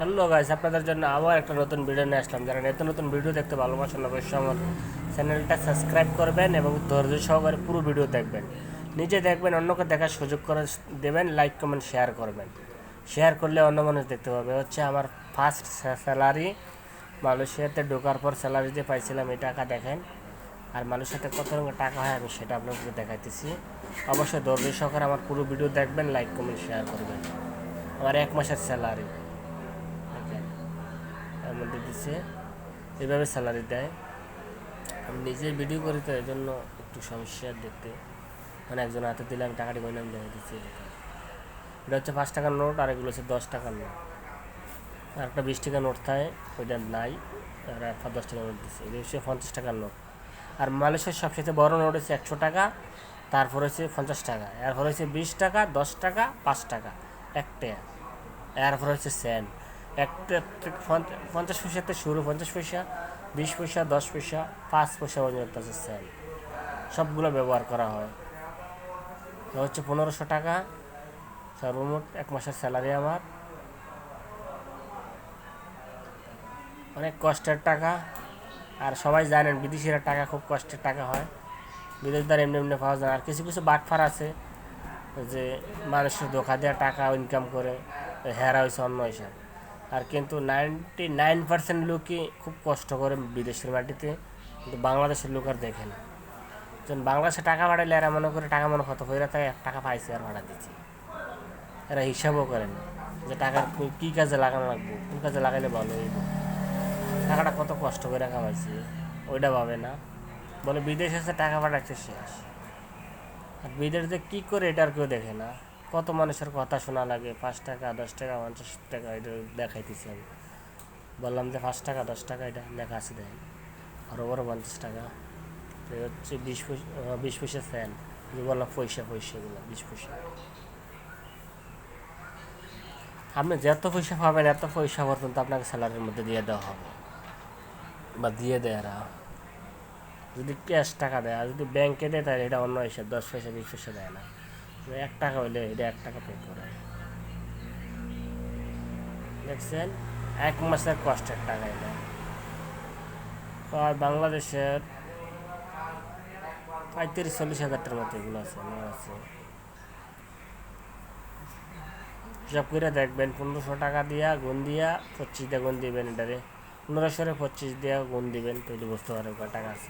Hello guys, আপনাদের জন্য আবার একটা নতুন ভিডিও নিয়ে আসলাম। যারা নিত্য নতুন ভিডিও দেখতে ভালোবাসেন, অবশ্যই আমার চ্যানেলটা সাবস্ক্রাইব করবেন এবং ধৈর্য সহকারে পুরো ভিডিও দেখবেন। নিজে দেখবেন, অন্যকে দেখার সুযোগ করে দেবেন লাইক কমেন্ট শেয়ার করবেন। শেয়ার করলে অন্য মানুষ দেখতে পাবে। হচ্ছে আমার ফার্স্ট স্যালারি মালয়েশিয়াতে ঢোকার পর স্যালারি যে পাইছিলাম, এই টাকা দেখেন। আর মালয়েশিয়াতে কত রকমের টাকা হয় আমি সেটা আপনাদেরকে দেখাইতেছি। অবশ্যই ধৈর্য সহকারে আমার পুরো ভিডিও দেখবেন লাইক কমেন্ট শেয়ার করবেন। আমার এক মাসের স্যালারি মধ্যে দিচ্ছে, এভাবে স্যালারি দেয়। আমি নিজে ভিডিও করি তো এই জন্য একটু সমস্যা দেখতে। মানে একজন হাতে দিলে আমি টাকাটি গয়না আমি দেখে দিচ্ছি এটা হচ্ছে পাঁচ টাকার নোট, আর এগুলো হচ্ছে দশ টাকার নোট। আর একটা বিশ টাকার নোট থাকে, ওইটা নাই, আর একটা দশ টাকার নোট দিচ্ছে। এটা হচ্ছে পঞ্চাশ টাকার নোট। আর মালয়েশিয়ার সবচেয়ে বড় নোট হচ্ছে একশো টাকা, তারপর হচ্ছে পঞ্চাশ টাকা। এরপর হচ্ছে বিশ টাকা, দশ টাকা, পাঁচ টাকা, এক টাকা। এরপর হচ্ছে সেন্ট একটা পঞ্চ- পঞ্চাশ পয়সাতে শুরু, পঞ্চাশ পয়সা, বিশ পয়সা, দশ পয়সা, পাঁচ পয়সা পর্যন্ত আছে সেন্ট সবগুলো ব্যবহার করা হয়। হচ্ছে পনেরোশো টাকা। সর্বমোট এক মাসের স্যালারি আমার। অনেক কষ্টের টাকা। আর সবাই জানেন, বিদেশিরা টাকা খুব কষ্টের টাকা হয়। বিদেশ দ্বারা এমনি এমনি পাওয়া যায়। আর কিছু কিছু বাটফার আছে, যে মানুষের ধোকা দেওয়া টাকা ইনকাম করে হেরা হয়েছে অন্য হিসাব। আর কিন্তু নাইনটি নাইন পার্সেন্ট লোকই খুব কষ্ট করে বিদেশের মাটিতে, কিন্তু বাংলাদেশের লোক আর দেখে না। যখন বাংলাদেশে টাকা পাঠাইলে এরা মনে করে টাকা মনে কত হয়ে তাই টাকা পাইছে আর ভাড়া দিচ্ছি এরা হিসাবও করে না যে টাকা কী কাজে লাগানো লাগবে, কোন কাজে লাগাইলে ভালো হইব। টাকাটা কত কষ্ট করে কামাইছি, ওইটা ভাবে না। বলে বিদেশে টাকা পাঠাচ্ছে শেষ। আর বিদেশে কী করে এটা আর কেউ দেখে না। কত মানুষের কথা শোনা লাগে? পাঁচ টাকা, দশ টাকা, পঞ্চাশ টাকা, এটা দেখাইতেছি আমি। বললাম যে পাঁচ টাকা, দশ টাকা, এটা লেখা আছে দেখেন আরও বড় পঞ্চাশ টাকা। হচ্ছে বিশ পয়সা বিশ পয়সা ফ্যান যে বললাম পয়সা পয়সা এগুলো, বিশ পয়সা। আপনি যত পয়সা পাবেন, এত পয়সা পর্যন্ত আপনাকে স্যালারির মধ্যে দিয়ে দেওয়া হবে। বা দিয়ে দেয় যদি ক্যাশ টাকা দেয়, আর যদি ব্যাংকে দেয়, তাহলে এটা অন্য হিসাব, দশ পয়সা, বিশ পয়সা দেয় না। এক টাকা হইলে এটা এক টাকা পে করে। দেখছেন? এক মাসের কষ্টের টাকা এটা। আর বাংলাদেশের পঁয়ত্রিশ, চল্লিশ হাজারটার মতো এগুলো আছে আছে। হিসাব করে দেখবেন, পনেরোশো টাকা দিয়া গুণ দিয়া পঁচিশ দিয়ে গুণ দিবেন এটারে পনেরোশোরে পঁচিশ দিয়া গুণ দিবেন তাহলে বুঝতে পারবেন টাকা আছে।